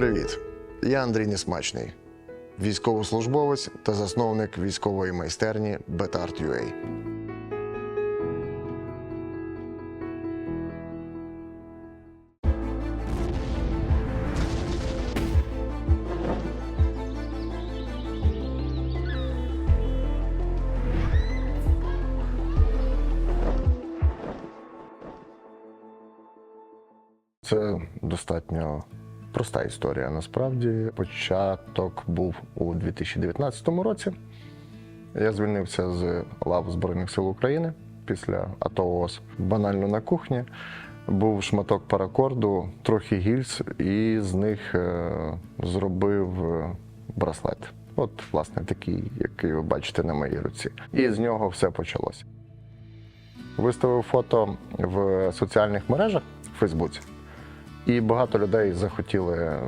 Привіт! Я Андрій Несмачний, військовослужбовець та засновник військової майстерні Betart.ua. Це достатньо проста історія. Насправді, початок був у 2019 році. Я звільнився з лав Збройних сил України після АТО ООС. Банально на кухні. Був шматок паракорду, трохи гільз, і з них е, зробив е, браслет. От, власне, такий, який ви бачите на моїй руці. І з нього все почалося. Виставив фото в соціальних мережах в Фейсбуці. І багато людей захотіли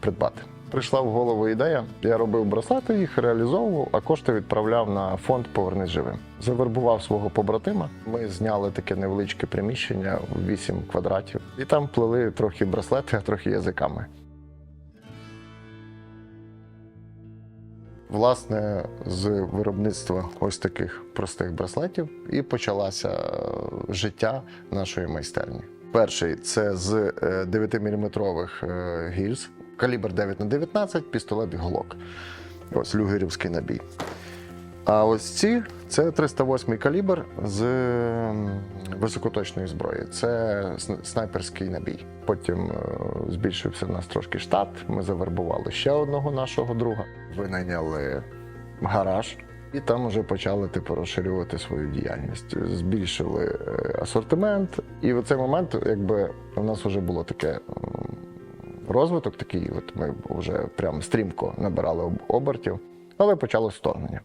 придбати. Прийшла в голову ідея. Я робив браслети, їх реалізовував, а кошти відправляв на фонд Повернись живим. Завербував свого побратима. Ми зняли таке невеличке приміщення в 8 квадратів, і там плели трохи браслети, а трохи язиками. Власне, з виробництва ось таких простих браслетів і почалося е, життя нашої майстерні. Перший це з 9-мм гільз, калібр 9 на 19 пістолет глок. Ось люгерівський набій. А ось ці це 308 калібр з високоточної зброї. Це снайперський набій. Потім е, збільшився в нас трошки штат. Ми завербували ще одного нашого друга. Винайняли гараж. І там вже почали типу розширювати свою діяльність. Збільшили е, асортимент. І в цей момент, якби у нас вже було таке розвиток, такий, от ми вже прям стрімко набирали обертів, але почалось вторгнення.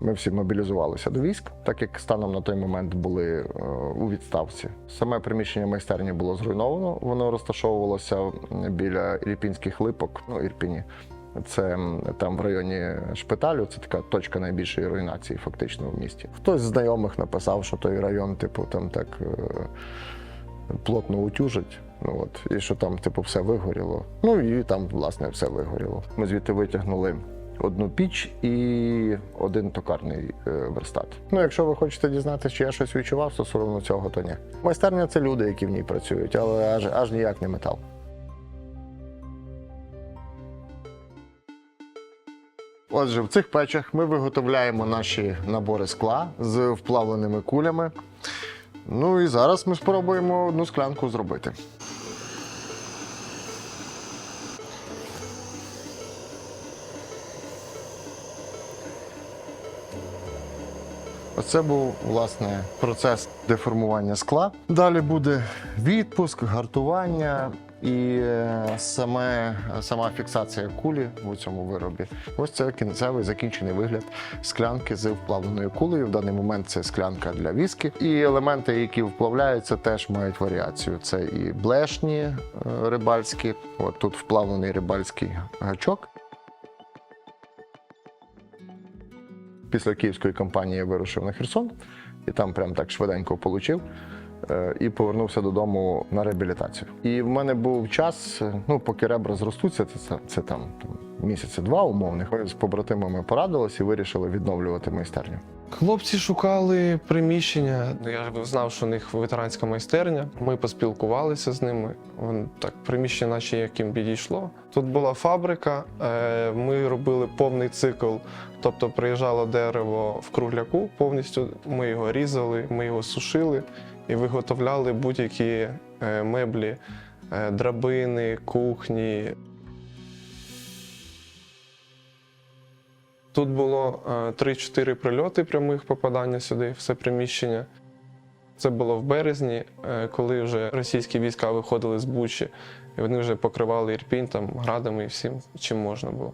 Ми всі мобілізувалися до військ, так як станом на той момент були е, у відставці. Саме приміщення майстерні було зруйновано. Воно розташовувалося біля Ірпінських липок, ну Ірпіні. Це там в районі шпиталю. Це така точка найбільшої руйнації, фактично в місті. Хтось з знайомих написав, що той район, типу, там так е, плотно утюжить. Ну от, і що там, типу, все вигоріло. Ну і там, власне, все вигоріло. Ми звідти витягнули одну піч і один токарний е, верстат. Ну, якщо ви хочете дізнатися, чи я щось відчував стосовно цього, то ні. Майстерня це люди, які в ній працюють, але аж, аж ніяк не метал. Отже, в цих печах ми виготовляємо наші набори скла з вплавленими кулями. Ну і зараз ми спробуємо одну склянку зробити. Оце був власне процес деформування скла. Далі буде відпуск, гартування і е, саме, сама фіксація кулі в цьому виробі. Ось це кінцевий закінчений вигляд склянки з вплавленою кулею. В даний момент це склянка для віскі. І елементи, які вплавляються, теж мають варіацію. Це і блешні е, рибальські. От тут вплавлений рибальський гачок. після київської кампанії я вирушив на Херсон і там прям так швиденько получив. Е, І повернувся додому на реабілітацію. І в мене був час, ну поки ребра зростуться, це, це, це там, там місяці два умовних. Ми з побратимами порадились і вирішили відновлювати майстерню. Хлопці шукали приміщення. Я знав, що у них ветеранська майстерня. Ми поспілкувалися з ними. Вон так приміщення, наче яким підійшло. Тут була фабрика. е, Ми робили повний цикл. Тобто приїжджало дерево в кругляку повністю. Ми його різали, ми його сушили і виготовляли будь-які е, меблі, е, драбини, кухні, Тут було е, 3-4 прильоти прямих попадання сюди, в це приміщення. Це було в березні, е, коли вже російські війська виходили з Бучі, і вони вже покривали Ірпінь там градами і всім, чим можна було.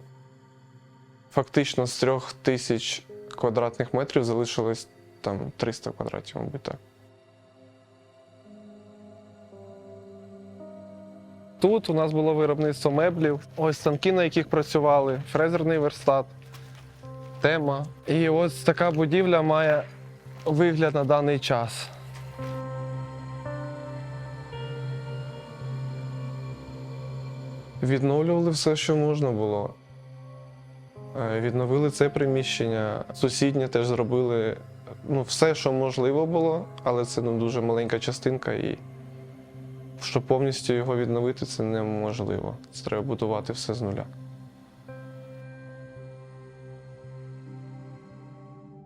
Фактично з трьох тисяч квадратних метрів залишилось там 300 квадратів, мабуть, так. Тут у нас було виробництво меблів, ось станки, на яких працювали, фрезерний верстат тема. І ось така будівля має вигляд на даний час. Відновлювали все, що можна було. Е, Відновили це приміщення. Сусіднє теж зробили ну, все, що можливо було, але це ну, дуже маленька частинка, і щоб повністю його відновити, це неможливо. Це треба будувати все з нуля.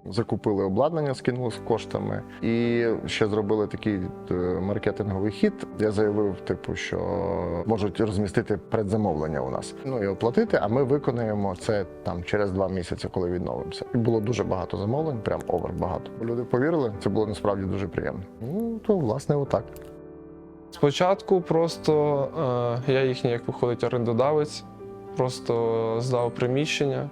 Закупили обладнання, скинули з коштами, і ще зробили такий е, маркетинговий хід. Я заявив, типу, що можуть розмістити предзамовлення у нас. Ну і оплатити, а ми виконаємо це там через два місяці, коли відновимося. І було дуже багато замовлень, прям овер багато. Люди повірили, це було насправді дуже приємно. Ну то власне отак. Спочатку просто е, я їхній, як виходить, орендодавець, просто здав приміщення.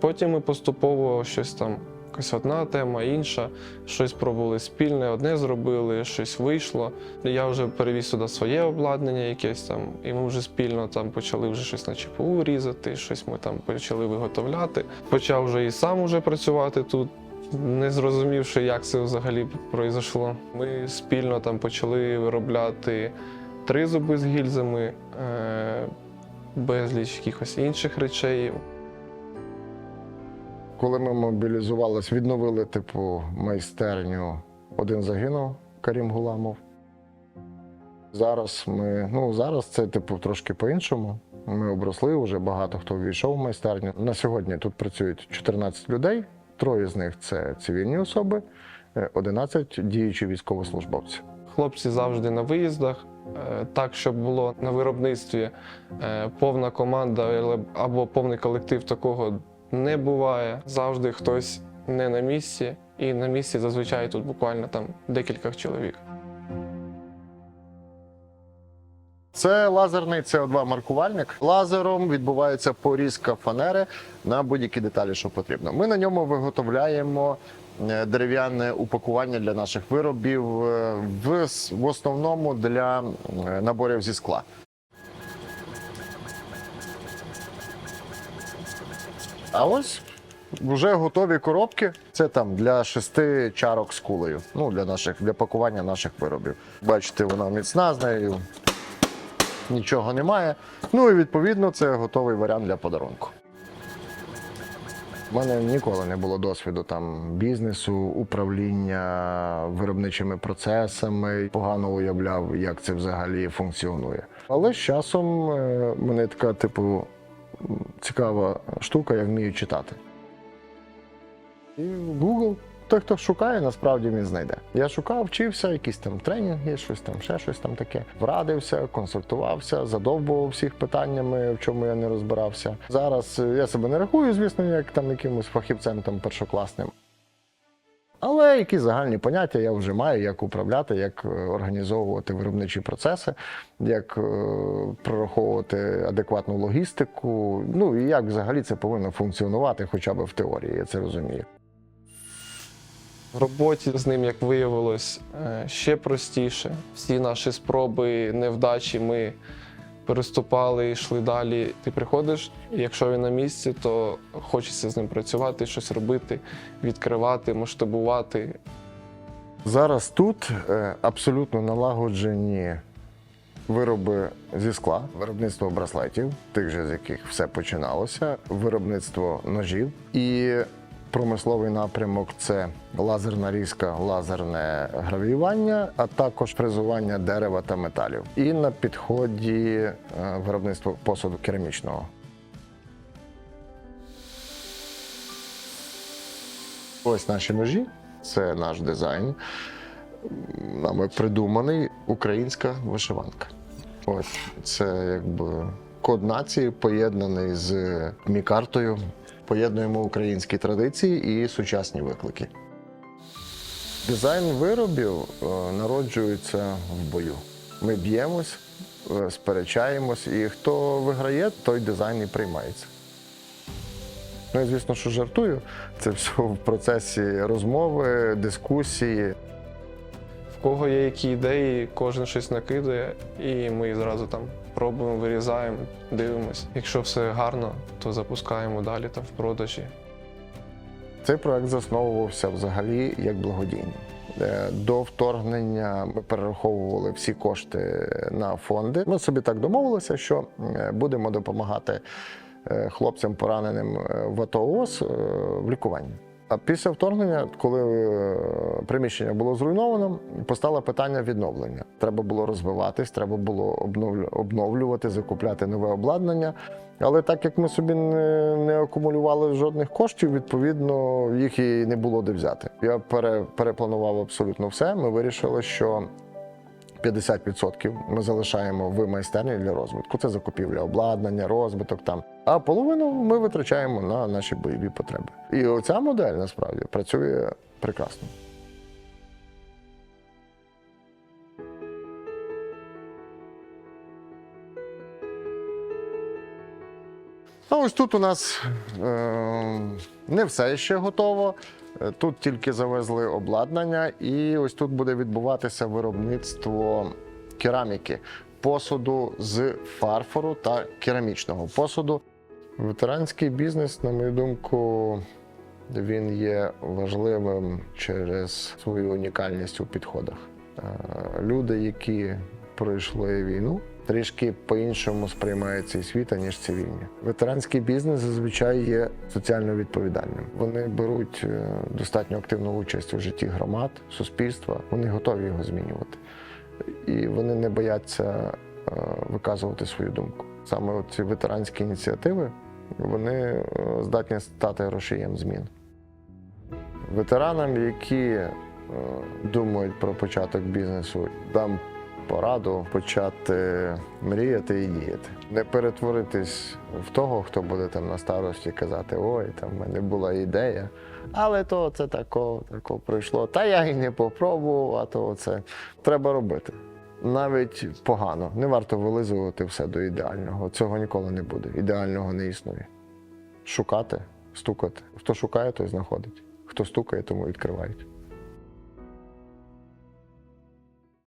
Потім ми поступово щось там, якась одна тема, інша, щось пробували спільне, одне зробили, щось вийшло. Я вже перевіз сюди своє обладнання якесь там, і ми вже спільно там почали вже щось на ЧПУ різати, щось ми там почали виготовляти. Почав вже і сам уже працювати тут. Не зрозумівши, як це взагалі пройшло. Ми спільно там почали виробляти тризуби з гільзами, е, безліч якихось інших речей. Коли ми мобілізувалися, відновили типу майстерню. Один загинув Карім Гуламов. Зараз ми, ну зараз це типу трошки по-іншому. Ми обросли, вже багато хто ввійшов в майстерню. На сьогодні тут працюють 14 людей, троє з них це цивільні особи, е, 11 діючі військовослужбовці. Хлопці завжди на виїздах, е, так, щоб було на виробництві е, повна команда або повний колектив такого не буває. Завжди хтось не на місці, і на місці зазвичай тут буквально там декілька чоловік. Це лазерний CO2 маркувальник. Лазером відбувається порізка фанери на будь-які деталі, що потрібно. Ми на ньому виготовляємо е, дерев'яне упакування для наших виробів е, в, в основному для е, наборів зі скла. А ось вже готові коробки. Це там для шести чарок з кулею. Ну, для наших для пакування наших виробів. Бачите, вона міцна з нею нічого немає. Ну і відповідно це готовий варіант для подарунку. У мене ніколи не було досвіду там бізнесу, управління виробничими процесами. Погано уявляв, як це взагалі функціонує. Але з часом е, мене така, типу, цікава штука, я вмію читати. І Google, той, хто шукає, насправді він знайде. Я шукав, вчився, якісь там тренінги, щось там, ще щось там таке. Врадився, консультувався, задовбував всіх питаннями, в чому я не розбирався. Зараз я себе не рахую, звісно, як там якимось фахівцем там першокласним. Але які загальні поняття я вже маю, як управляти, як е, організовувати виробничі процеси, як е, прораховувати адекватну логістику. Ну і як взагалі це повинно функціонувати, хоча б в теорії, я це розумію. В роботі з ним, як виявилось, е, ще простіше. Всі наші спроби, невдачі ми переступали, йшли далі. Ти приходиш, і якщо він на місці, то хочеться з ним працювати, щось робити, відкривати, масштабувати. Зараз тут е, абсолютно налагоджені вироби зі скла, виробництво браслетів, тих же з яких все починалося, виробництво ножів і промисловий напрямок це лазерна різка, лазерне гравіювання, а також фрезування дерева та металів. І на підході е, виробництво посуду керамічного. Ось наші ножі, це наш дизайн. Нами придуманий українська вишиванка. Ось це якби код нації поєднаний з мікартою. Поєднуємо українські традиції і сучасні виклики. Дизайн виробів е, народжується в бою. Ми б'ємось, е, сперечаємось, і хто виграє, той дизайн і приймається. Ну, я, звісно, що жартую. Це все в процесі розмови, дискусії. В кого є які ідеї, кожен щось накидає, і ми зразу там пробуємо, вирізаємо, дивимось. Якщо все гарно, то запускаємо далі там в продажі. Цей проект засновувався взагалі як благодійний. Е, До вторгнення ми перераховували всі кошти на фонди. Ми собі так домовилися, що е, будемо допомагати е, хлопцям, пораненим в АТО ООС в лікуванні. А після вторгнення, коли е, приміщення було зруйновано, постало питання відновлення. Треба було розвиватись, треба було обновлю- обновлювати, закупляти нове обладнання. Але так як ми собі не, не акумулювали жодних коштів, відповідно їх і не було де взяти. Я пере, перепланував абсолютно все. Ми вирішили, що 50% ми залишаємо в майстерні для розвитку. Це закупівля обладнання, розвиток там. А половину ми витрачаємо на наші бойові потреби. І оця модель насправді працює прекрасно. А ось тут у нас е, не все ще готово. Тут тільки завезли обладнання, і ось тут буде відбуватися виробництво кераміки, посуду з фарфору та керамічного посуду. Ветеранський бізнес, на мою думку, він є важливим через свою унікальність у підходах. Е, Люди, які пройшли війну, трішки по-іншому сприймають цей світ, ніж цивільні. Ветеранський бізнес зазвичай є соціально відповідальним. Вони беруть е, достатньо активну участь у житті громад, суспільства. Вони готові його змінювати. І вони не бояться е, виказувати свою думку. Саме ці ветеранські ініціативи вони е, здатні стати рушієм змін. Ветеранам, які думають про початок бізнесу, дам пораду почати мріяти і діяти. Не перетворитись в того, хто буде там на старості казати, ой, там в мене була ідея, але то це тако, тако пройшло. Та я і не попробував, а то це треба робити. Навіть погано, не варто вилизувати все до ідеального. Цього ніколи не буде. Ідеального не існує. Шукати, стукати. Хто шукає, той знаходить. Хто стукає, тому відкривають.